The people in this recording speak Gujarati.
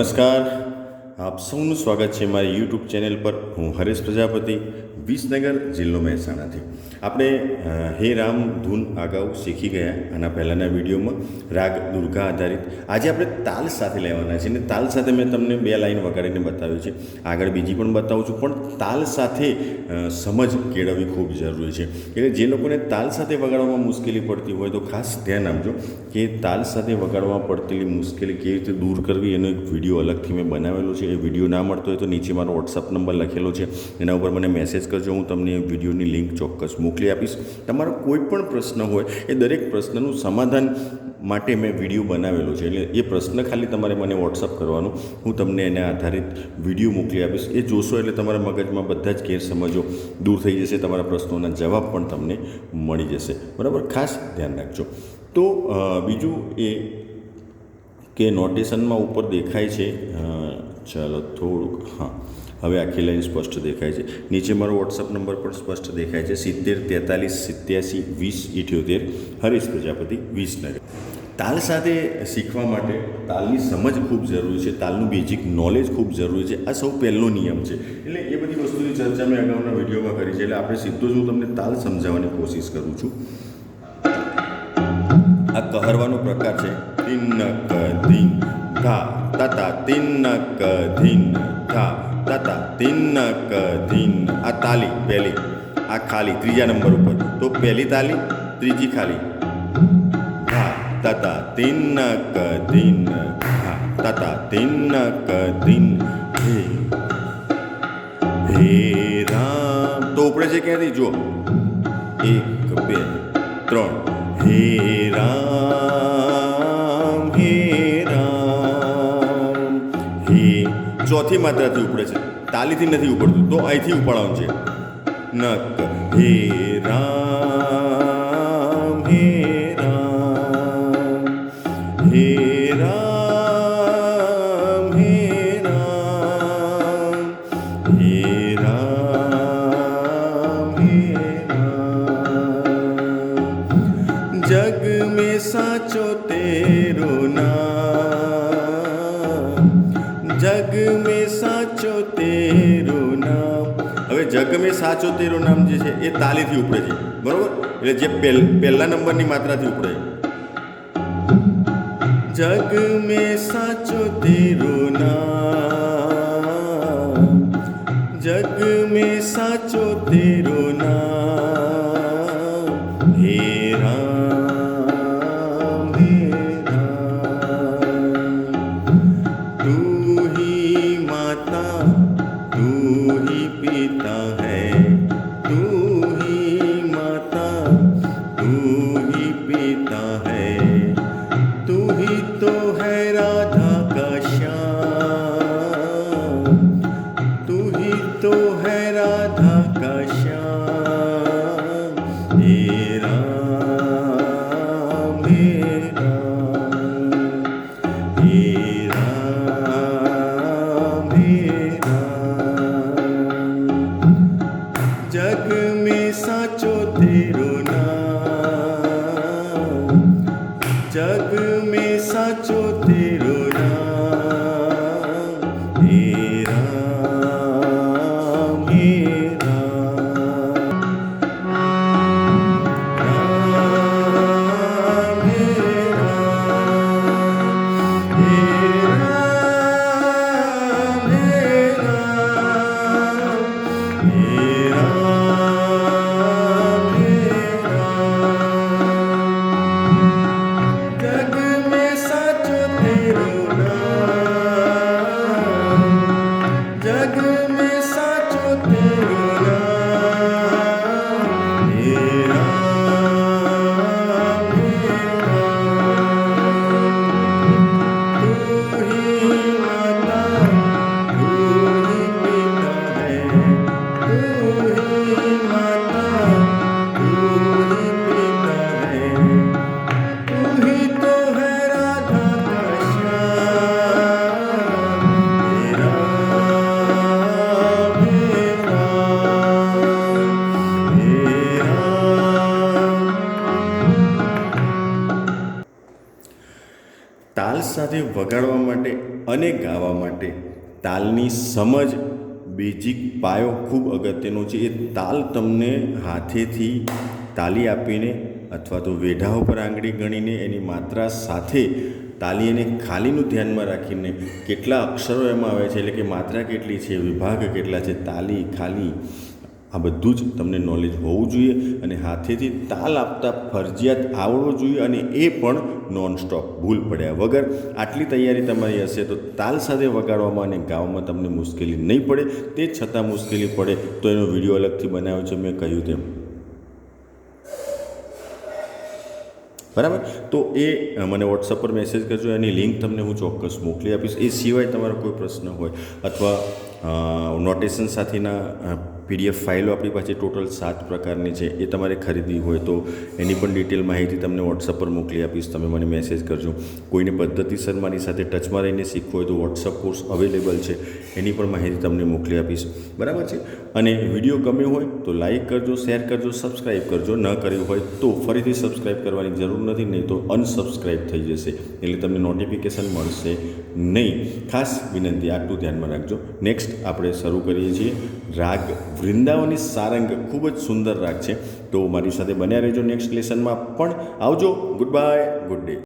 નમસ્કાર. આપ સૌનું સ્વાગત છે મારી યુટ્યુબ ચેનલ પર. હું હરેશ પ્રજાપતિ, વિસનગર જિલ્લો મહેસાણાથી. આપણે હે રામ ધૂન અગાઉ શીખી ગયા આના પહેલાંના વિડીયોમાં રાગ દુર્ગા આધારિત. આજે આપણે તાલ સાથે લેવાના છે અને તાલ સાથે મેં તમને બે લાઈન વગાડીને બતાવ્યું છે. આગળ બીજી પણ બતાવું છું. પણ તાલ સાથે સમજ કેળવવી ખૂબ જરૂરી છે. એટલે જે લોકોને તાલ સાથે વગાડવામાં મુશ્કેલી પડતી હોય તો ખાસ ધ્યાન આપજો કે તાલ સાથે વગાડવામાં પડતી મુશ્કેલી કેવી રીતે દૂર કરવી એનો એક વીડિયો અલગથી મેં બનાવેલો છે. એ વીડિયો ના મળતો હોય તો નીચે મારો વોટ્સઅપ નંબર લખેલો છે. એના ઉપર મને મેસેજ કરજો, હું તમને વિડીયોની લિંક ચોક્કસ મોકલી આપીશ. તમારો કોઈ પણ પ્રશ્ન હોય, એ દરેક પ્રશ્નનું સમાધાન માટે મેં વીડિયો બનાવેલો છે. એટલે એ પ્રશ્ન ખાલી તમારે મને વોટ્સઅપ કરવાનો. હું તમને એને આધારિત વીડિયો મોકલી આપીશ. એ જોશો એટલે તમારા મગજમાં બધા જ ગેરસમજો દૂર થઈ જશે, તમારા પ્રશ્નોના જવાબ પણ તમને મળી જશે. બરાબર? ખાસ ધ્યાન રાખજો. તો બીજું એ કે નોટેશનમાં ઉપર દેખાય છે ચાલો થોડુંક, હા. હવે આખી લાઈન સ્પષ્ટ દેખાય છે. નીચે મારો વોટ્સઅપ નંબર પણ સ્પષ્ટ દેખાય છે. સિત્તેર, તેતાલીસ, સિત્યાસી, વીસ, ઇઠ્યોતેર, હરીશ પ્રજાપતિ, વિસનગર. તાલ સાથે શીખવા માટે તાલની સમજ ખૂબ જરૂરી છે. તાલનું બેઝિક નોલેજ ખૂબ જરૂરી છે. આ સૌ પહેલો નિયમ છે. એટલે એ બધી વસ્તુની ચર્ચા મેં અગાઉના વિડીયોમાં કરી છે. એટલે આપણે સીધો જ હું તમને તાલ સમજાવવાની કોશિશ કરું છું. આ કહરવાનો પ્રકાર છે. ધીન ધા તતા તિન્નક ધીન ધા તતા તિન્નક ધીન આ તાલી પહેલી આ ખાલી ત્રીજા નંબર ઉપર તો પહેલી તાલી ત્રીજી ખાલી ધા તતા તિન્નક ધીન ધા તતા તિન્નક ધીન હે હે રામ તો ઉપડે છે ક્યાંથી જો એક બે ત્રણ હે રામ હે ચોથી માત્રાથી ઉપડે છે. તાલીથી નથી ઉપડતું, તો અહીંથી ઉપાડવાનું છે. નક હે રામ હે રામ હે રામ હે રામ, હે સાચો તેરો નામ જે છે એ તાલીથી ઉપડે છે. બરોબર? એટલે જે પહેલ પહેલા નંબરની માત્રાથી ઉપડે. જગ મેં સાચો તેરો નામ Mm-hmm. સાથે વગાડવા માટે અને ગાવા માટે તાલની સમજ બેઝિક પાયો ખૂબ અગત્યનો છે. એ તાલ તમને હાથેથી તાલી આપીને અથવા તો વેઢા ઉપર આંગળી ગણીને એની માત્રા સાથે તાલી અને ખાલીનું ધ્યાનમાં રાખીને કેટલા અક્ષરો એમાં આવે છે? એટલે કે માત્રા કેટલી છે? વિભાગ કેટલા છે? તાલી ખાલી આ બધું જ તમને નોલેજ હોવું જોઈએ અને હાથેથી તાલ આપતા ફરજિયાત આવડવું જોઈએ અને એ પણ નોનસ્ટોપ ભૂલ પડ્યા વગર. આટલી તૈયારી તમારી હશે તો તાલ સાથે વગાડવામાં અને ગાવામાં તમને મુશ્કેલી નહીં પડે. તે છતાં મુશ્કેલી પડે તો એનો વીડિયો અલગથી બનાવ્યો છે, મેં કહ્યું તેમ. બરાબર? તો એ મને વોટ્સઅપ પર મેસેજ કરજો, એની લિંક તમને હું ચોક્કસ મોકલી આપીશ. એ સિવાય તમારો કોઈ પ્રશ્ન હોય અથવા નોટેશન સાથેના પીડીએફ ફાઇલો આપણી પાસે ટોટલ સાત પ્રકારની છે, એ તમારે ખરીદવી હોય તો એની પણ ડિટેલ માહિતી તમને વોટ્સઅપ પર મોકલી આપીશ, તમે મને મેસેજ કરજો. કોઈને પદ્ધતિસર મારી સાથે ટચમાં રહીને શીખવું હોય તો વોટ્સઅપ કોર્સ અવેલેબલ છે, એની પણ માહિતી તમને મોકલી આપીશ. બરાબર છે? અને વીડિયો ગમ્યો હોય તો લાઇક કરજો શેર કરજો સબસ્ક્રાઈબ કરજો. ન કર્યું હોય તો ફરીથી સબસ્ક્રાઈબ કરવાની જરૂર નથી, નહીં તો અનસબસ્ક્રાઈબ થઈ જશે, એટલે તમને નોટિફિકેશન મળશે નહીં. ખાસ વિનંતી, આટલું ધ્યાનમાં રાખજો. નેક્સ્ટ આપણે શરૂ કરીએ છીએ. રાગ વૃંદાવની સારંગ ખૂબ જ સુંદર રાગ છે. તો મારી સાથે બન્યા રહેજો નેક્સ્ટ લેસનમાં પણ આવજો. Good bye good day